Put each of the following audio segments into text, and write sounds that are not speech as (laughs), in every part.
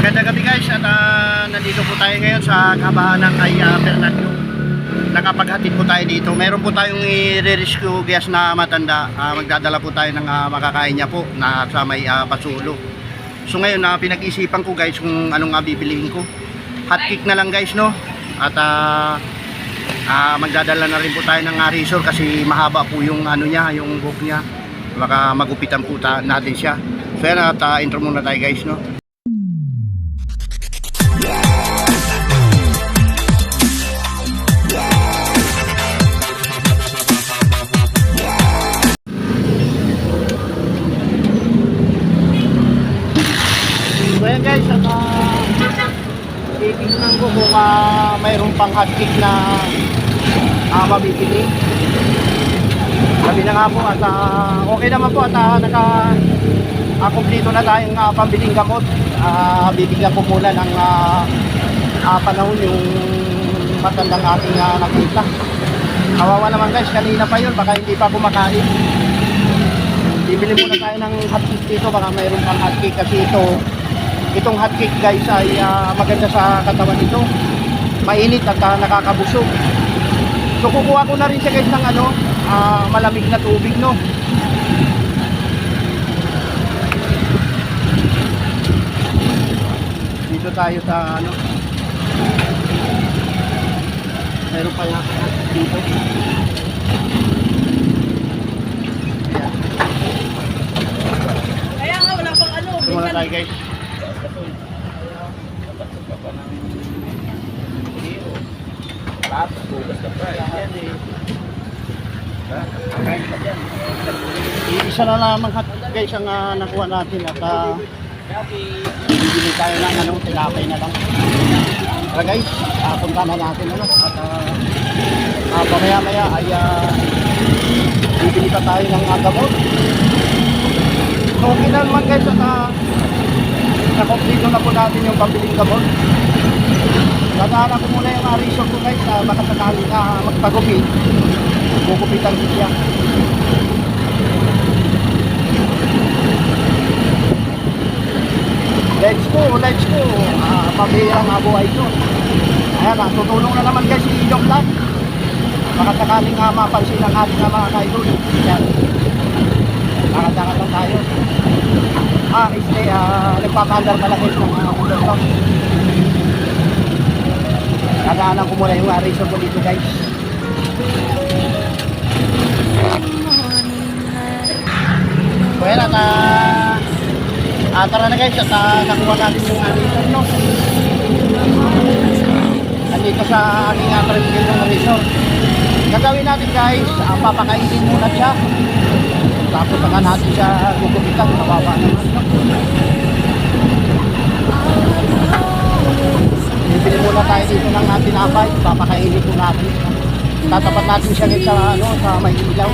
Magandang gabi guys at ah, nandito po tayo ngayon sa kabahanan kay ah, Fernando. Nakapaghatid po tayo dito. Meron po tayong i-rescue guest na matanda. Ah, magdadala po tayo ng ah, makakain niya po na sa may ah, Basulo. So ngayon na pinag-isipan ko guys kung anong uh, bibiliin ko. Hot na lang guys no. At ah, ah, magdadala na rin po tayo ng uh, resort kasi mahaba po yung ano niya, yung book niya. Baka magupitan po natin siya. So yan at ah, intro muna tayo guys no. Titignan ko kung uh, mayroon pang hotcake na uh, mabibili. Sabi na nga po at ah, okay naman po at uh, naka uh, kumpleto na tayong uh, pambiling gamot. Ah, bibigyan ko muna ng ah, ah, panahon yung matandang ating uh, nakita. Kawawa naman guys, kanina pa yun, baka hindi pa kumakain. Bibili muna tayo ng hotcake dito, baka mayroon pang hotcake kasi ito, itong hotcake guys ay ah, maganda sa katawan nito. Mainit at ah, nakakabusog. So kukuha ko na rin siya guys ng ano, ah, malamig na tubig no. Dito tayo sa ano. Meron pa yung dito. Ayan. Nga, wala pang ano. Tayo guys. Isa na lamang hat guys ang ah, nakuha natin at uh, bibili tayo ng ano, tinapay na lang. Tara guys, uh, punta na natin ano, at uh, uh, pamaya maya ay uh, bibili pa tayo ng uh, gamot. So okay na naman guys at uh, nakomplito na po natin yung pambiling gamot. Dadaanan ko muna yung uh, resort ko guys, uh, baka sakali na uh, magpagupit. Gugupitan ko siya. Let's go, let's go. Ah, pabihirang nga buhay ito. Ayan na, tutulong na naman guys si Doc Lang. Baka sakaling nga mapansin ang ating mga kaidol. Yan. Lakad-lakad lang tayo. Ah, este, ah, nagpapandar pala guys ng mga lang. Dadaanan ko muna yung razor ko dito guys. So yan at ah, ah, tara na guys at ah, nakuha natin yung razor no. Nandito sa aking tricycle ng razor. Gagawin natin guys, uh, papakainin muna siya. Tapos saka natin siya gugupitan, mababa naman. No? Bibili muna tayo dito ng uh, tinapay, papakainin po natin. Tatapat natin siya dito sa, ano, sa may ilaw.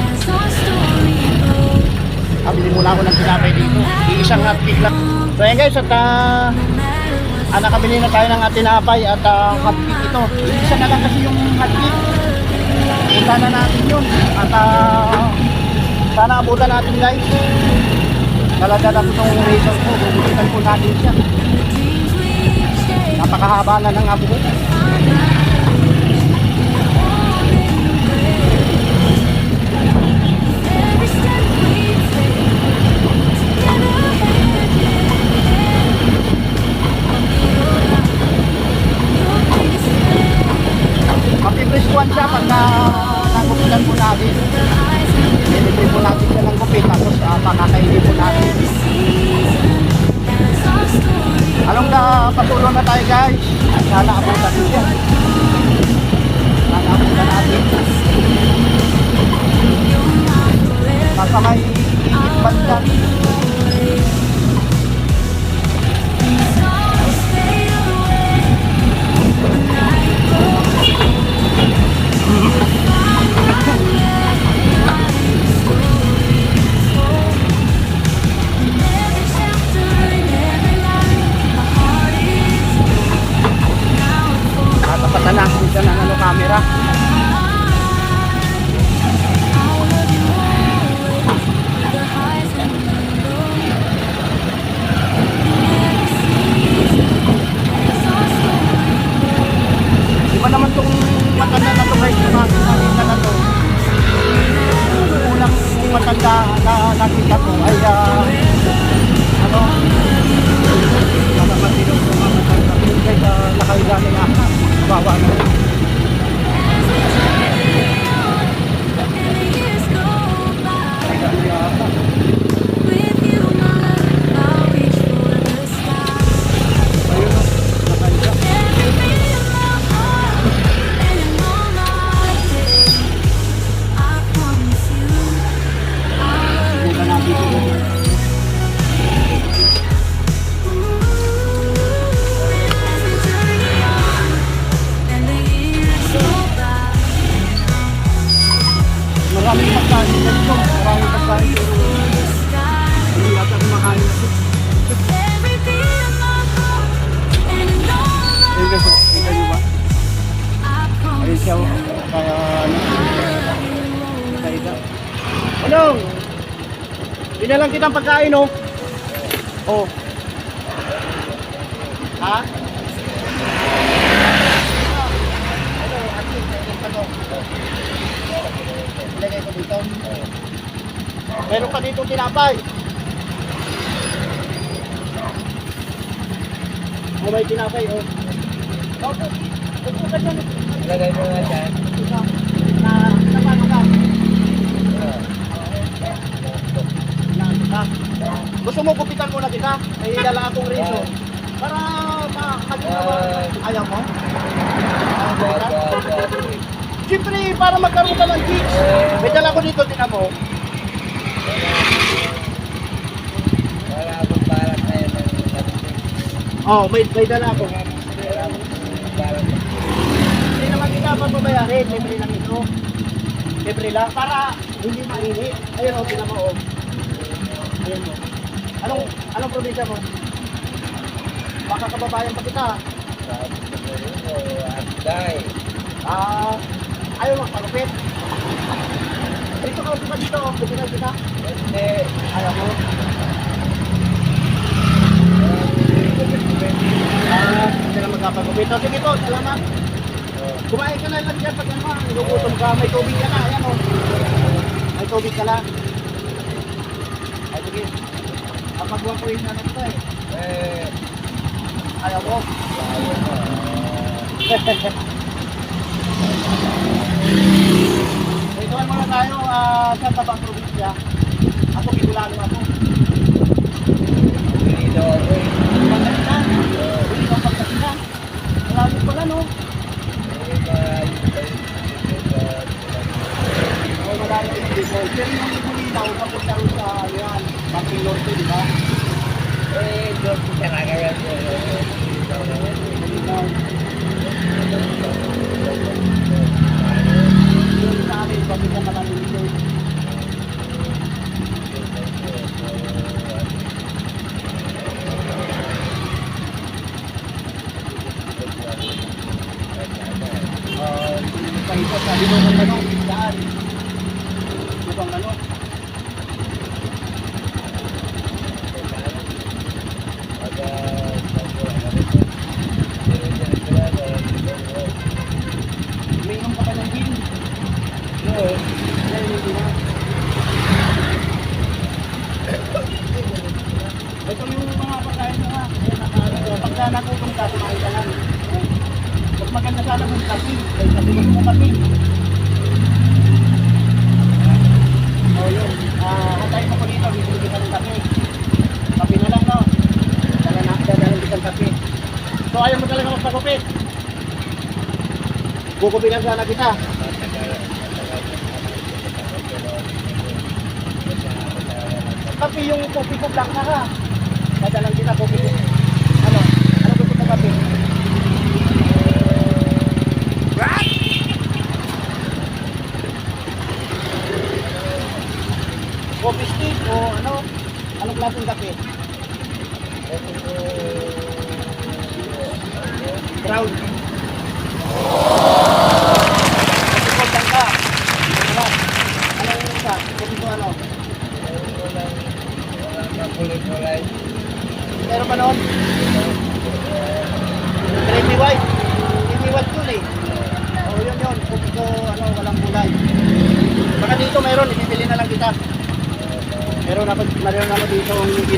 Kabili muna ako ng tinapay dito. Iisang hotcake lang. So yan guys, at uh, ah, nakabili na tayo ng uh, tinapay at uh, hotcake ito. Isa na lang kasi yung hotcake. Punta na natin yun. At uh, sana abutan natin guys. Dala-dala ko itong razor ko. Gugulitan po natin siya. Napakahaba na ng abo. Mapipreskuhan siya pagka nagupitan po natin. Nilibre po natin siya ng gupit tapos uh, pakakainin po natin. Anong na patuloy na tayo guys? Sana abutan din siya. Sana abutan natin. Nasa may ikit Pinalang kitang pagkain, oh. Oh. Ha? Ilagay ko dito. Meron pa dito tinapay. Oh, may tinapay, oh. Ka. Lagay mo nga dyan. Na, na, na paano ka? Na, na. Gusto mo gupitan ko na kita? May dala akong reso. Para makakagawa. Ayaw mo? Ayaw mo kita? Siyempre, para magkaroon ka ng chicks. May dala ko dito, tinan mo. Wala akong balat na yan. Oh, may, may dala balat. Hindi naman kita papabayarin. Libre lang ito. Libre lang. Para hindi mainit. Ayun o, tinan mo o. Ayun o. Anong, anong probinsya mo? Baka kababayan pa kita. Sabi ko sa iyo, Anday. Ah, ayaw magpalupit. Dito ka, dito dito. Kupinan kita. Hindi. Ayaw mo. Ah, hindi na magkapagupit. O, sige po, salamat. Kumain ka na lang dyan pag ano, nilugutom ka, may tubig ka na, ayan o. May tubig ka na. Sige. Kapag ko yung ito eh. Eh, Ayaw mo. ayaw mo. Ito muna tayo ah, sa tabang probinsya. Ako, Bicolano ako. Dito eh. Pagkasinan. Hindi ka pagkasinan. Malalim pala no. Eh, maayos tayo. O, malalim yung Bicol. Pero yung Bicolinaw, papunta rin sa, yan, Bangkilorte, di ba? Eh, doon ko talaga yan. Bicolinaw. Yung sa amin, papunta ka lang dito. Ah, sa isa sa Binong Manok, daan. Lubang Manok. Umiinom ka pa ng gin. Dahil hindi na. Ito yung mga pagkain mo ha. Ayan, naka- Pagka nakutom ka, kumain ka lang. Mas maganda sana kung. Dahil sabi mo kape. Oh, yun. Ah, hantayin mo ko dito. Bibili kita ng kape. Kape na lang, no? Dala na, dala kitang kape. So, ayaw mo talaga magpagupit. Kukupitan sana kita. Kape yung kopi ko blank na ha. Dadalang kita kopi ko. Ano? Ano gusto mo kape? Coffee stick o ano? Anong klaseng kape? Brown. Meron ba noon? Creamy white. Creamy white yun eh. Oo, yun yun. Kopi ko ano, walang kulay. Dito meron, ibibili na lang kita. Meron ako, meron ako dito ang hindi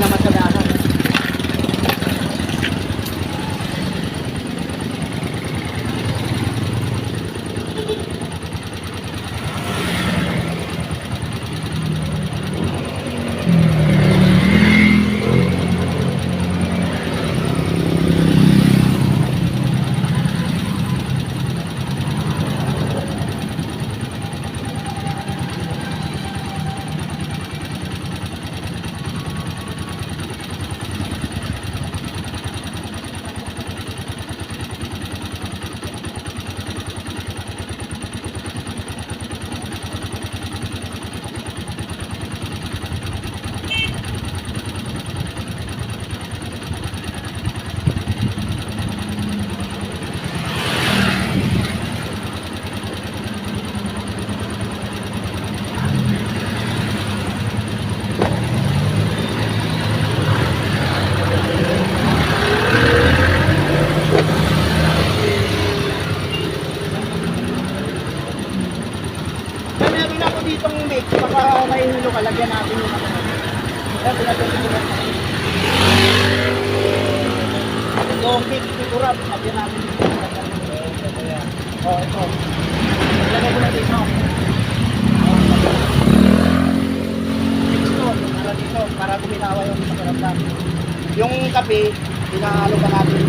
kape, pinahalo ka natin.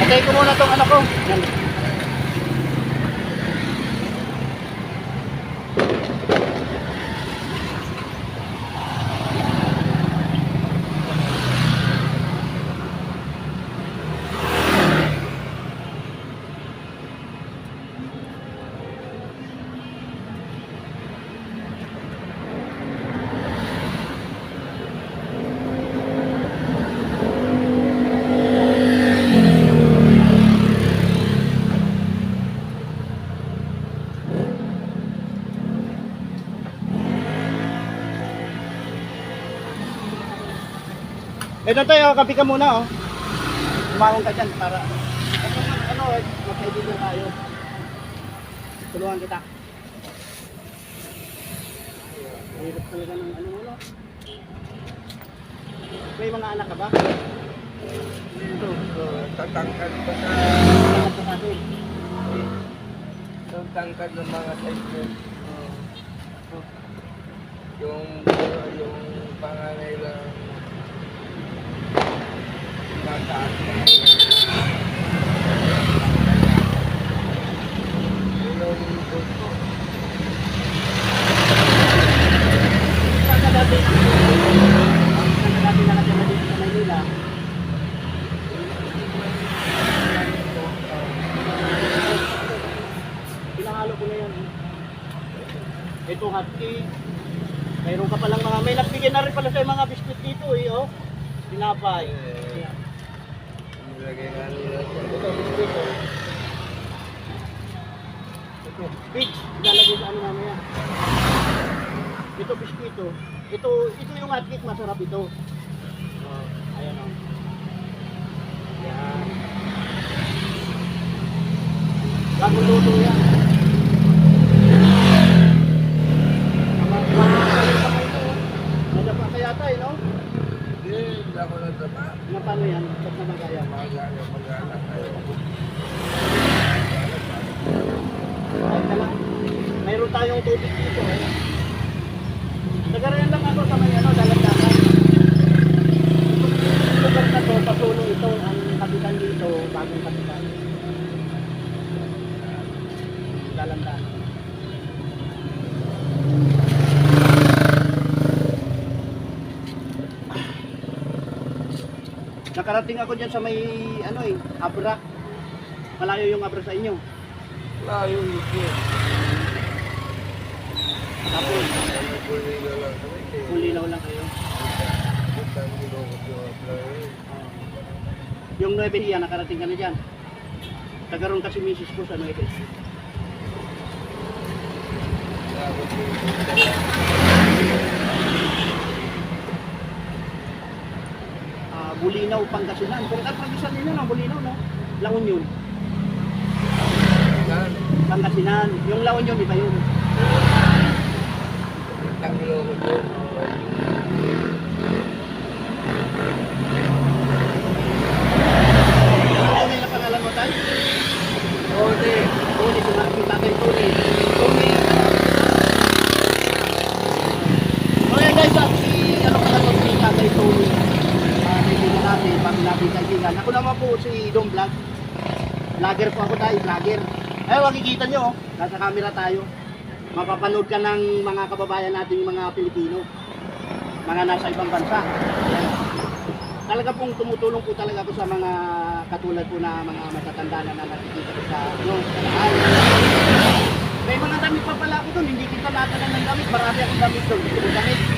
Patay ko muna tong ano ko. Ito tayo, kape ka muna oh. Tumangon ka dyan para ano, eh, magkaibigan tayo. Tulungan kita. Hirap talaga ng ano mo? May mga anak ka ba? Ito. Tatangkad pa sa... Anak ka sa atin. Yung tangkad ng mga. Oh. Yung, yung panganay lang. Mataas na. Yung gusto. Saan ka dati? Saan ka dati nakatira dito sa Maynila? Pinahalo ko na yan. Ito hotcake. Mayroon ka palang mga, may nagbigay na rin pala sa mga biskuit dito eh, oh. Pinapay. Eh, Nilagay nga nila siya. Ito, biskuit oh. Ito, big. Ilalagay sa ano mamaya. Ito, biskuit oh. Ito, ito yung hotcake, masarap ito. Oh, ayan oh. Yan. Bagong luto yan. Nadapa ka yata eh, no? Hindi, hindi ako nagdapa. Na paano yan? Ba't na magaya? Magana, magana kayo. Ay, tala. Mayroon tayong tubig dito. Eh. Nagarayan lang ako sa may ano, dalandanan. Itong lugar na to, patulo ito, ang kapitan dito, bagong kapitan. Dalandanan. Nakarating ako dyan sa may, ano eh, Abra. Malayo yung Abra sa inyo. Layo ito. Tapos, Ano po nila lang eh. kayo. Yung apply. Yung 9 iya, nakarating ka na dyan. Tagaroon kasi misis ko sa 9. Ah, Bulinaw, Pangasinan. Kung at Pangasinan ninyo, no? Bulinaw, no? La Union. Pangasinan. Yung La Union, iba yun. Ano yung pangalan mo tayo? Ode. Tony, si Marky Tatay Tony. Tony. Okay guys, ah, si ano pala to, si Tatay Tony. Ah, kaibigan natin, natin kaibigan. Ako naman po si Dom Vlog. Vlogger po ako tayo, vlogger. Eh, makikita nyo, oh, nasa camera tayo. Mapapanood ka ng mga kababayan nating mga Pilipino. Mga nasa ibang bansa. Talaga pong tumutulong po talaga ako sa mga katulad po na mga matatanda na nakikita ko sa sa bahay. May mga damit pa pala ako doon, hindi kita natanan ng damit. Marami akong damit doon, hindi ko damit.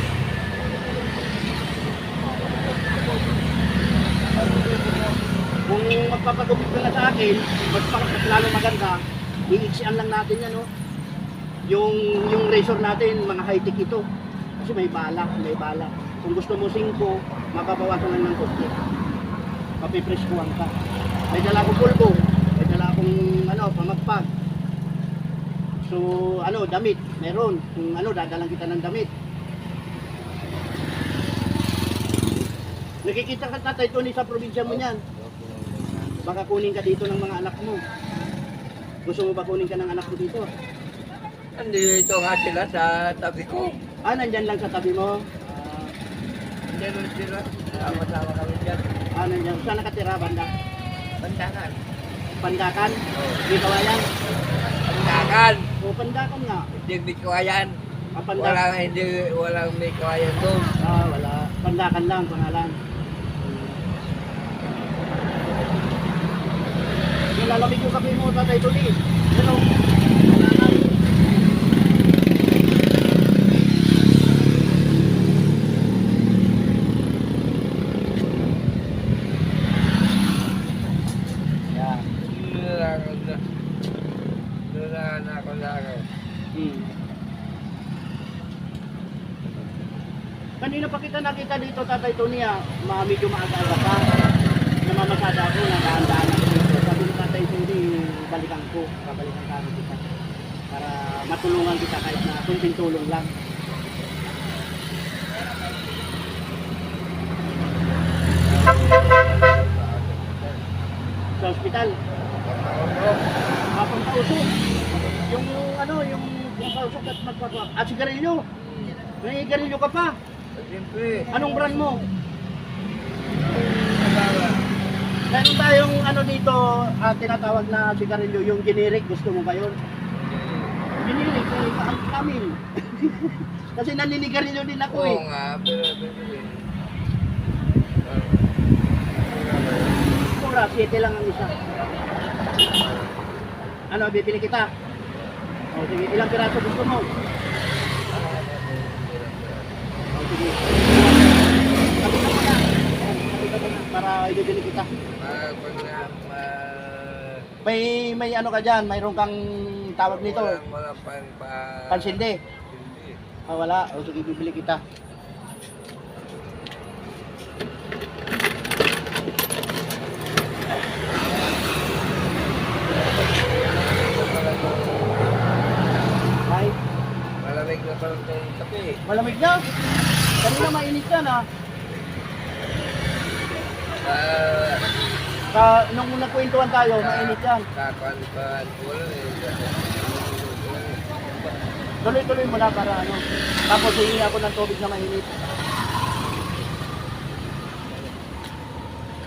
Kung magpapagupit na sa akin, mas, lalo maganda, iiksian lang natin yan, no? Yung, yung razor natin, mga high-tech ito. Kasi may bala, may bala. Kung gusto mo 5, mababawasan lang ng konti. Mapipreskuhan ka. May dala akong pulbo, may dala akong ano, pamagpag. So, ano, damit, meron. Kung ano, dadalang kita ng damit. Nakikita ka tatay Tony sa probinsya mo niyan. Baka kunin ka dito ng mga anak mo. Gusto mo ba kunin ka ng anak mo dito? Nandito nga sila sa tabi ko. Ah, nandyan lang sa tabi mo. Nandito sila. Sama-sama kami dyan. Ah, nandyan. Saan nakatira, banda? Pandakan. Pandakan? Oh. Di kawayan? Pandakan. O, pandakan nga. Hindi may kawayan. Ah, pandakan. Walang hindi, walang may kawayan doon. Ah, wala. Pandakan lang, pangalan. Nilalamig yung kape mo, tatay na ako lakad. Hmm. Kanina pa kita nakita dito, Tatay Tony, ah, medyo maaga-aga pa. Namamasada ako, nagdaan-daan ako dito. Sabi ni Tatay Tony, balikan ko, babalikan ka kita. Para matulungan kita kahit na kunting tulong lang. Sa ospital, papunta usok. Yung ano, yung yung pausok at magpapap. At sigarilyo. May sigarilyo ka pa. Siyempre. Anong brand mo? Meron tayong ano dito, ah, tinatawag na sigarilyo, yung generic, gusto mo ba yun? Generic, eh, ang kamil. (laughs) Kasi naninigarilyo din ako eh. Oo nga, pero pero Mura, 7 lang ang isa. Ano, bibili kita? O sige, ilang piraso gusto mo? O sige. Para ibibili kita. Na ma May, may ano ka dyan, mayroon kang tawag nito, Walang walang pan pa pansindi. Hindi. Ah, wala. O sige, bibili kita. Ay, Malamig na parang tayo kape. malamig na. Kanina mainit yan ah. Ah, Sa, nung nagkwentuhan tayo, mainit yan. kakuan pa wala eh. Tuloy-tuloy mo na para ano. Tapos hihingi ako ng tubig na mainit.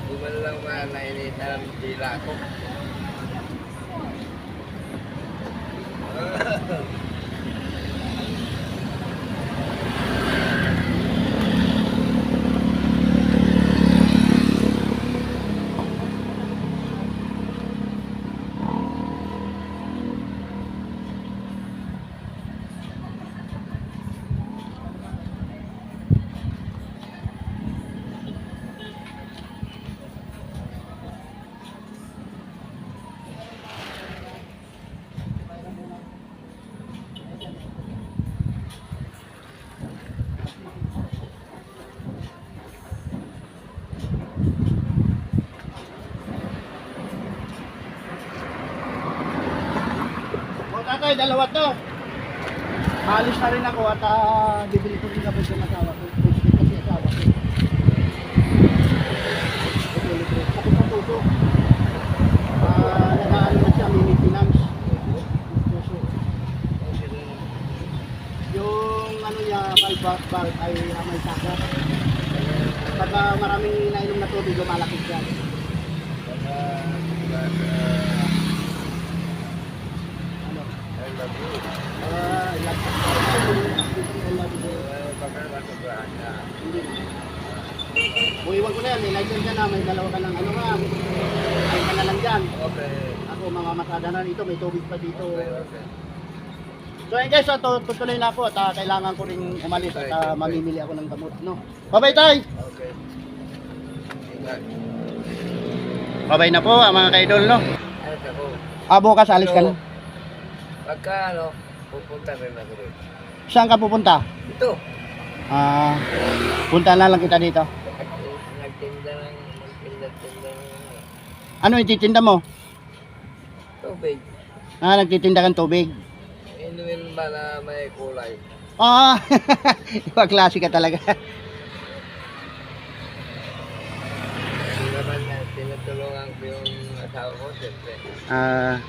Di man lang manainit ang dila ko. (laughs) Tatay, dalawa to. Maalis na rin ako at uh, bibili ko rin kapag sa asawa ko. Kasi asawa ko. Sakit sa puso. Ah, nag-ano na siya. Puso. Yung ano niya, valve valve ay uh, may sakit. Pagka maraming nainom na tubig, lumalaki siya. Ano? Ah, ilan? Hindi. O, iwan ko na yan, may license ka na, may dalawa ka ng ano nga, ay ka na lang dyan. Okay. Ako, mga masada na dito, may tubig pa dito. Okay, okay. So ayun guys, so, tu- tutuloy na ako at ah, kailangan ko rin umalis at ah, mamimili ako ng gamot. No? Bye-bye tay! Okay. Bye-bye na po ah, mga kaidol. No? Ah, bukas alis ka na. Pagka ano, pupunta rin ako rin. Saan ka pupunta? Ito. Ah, punta na lang kita dito. Nagtinda ng, nagtinda-tinda ng ano, Ano ititinda mo? tubig. Ah, nagtitinda kang tubig. Inumin ba na may kulay? Ah, (laughs) iba klase ka talaga. Hindi naman tinutulungan yung asawa ko, siyempre. Ah,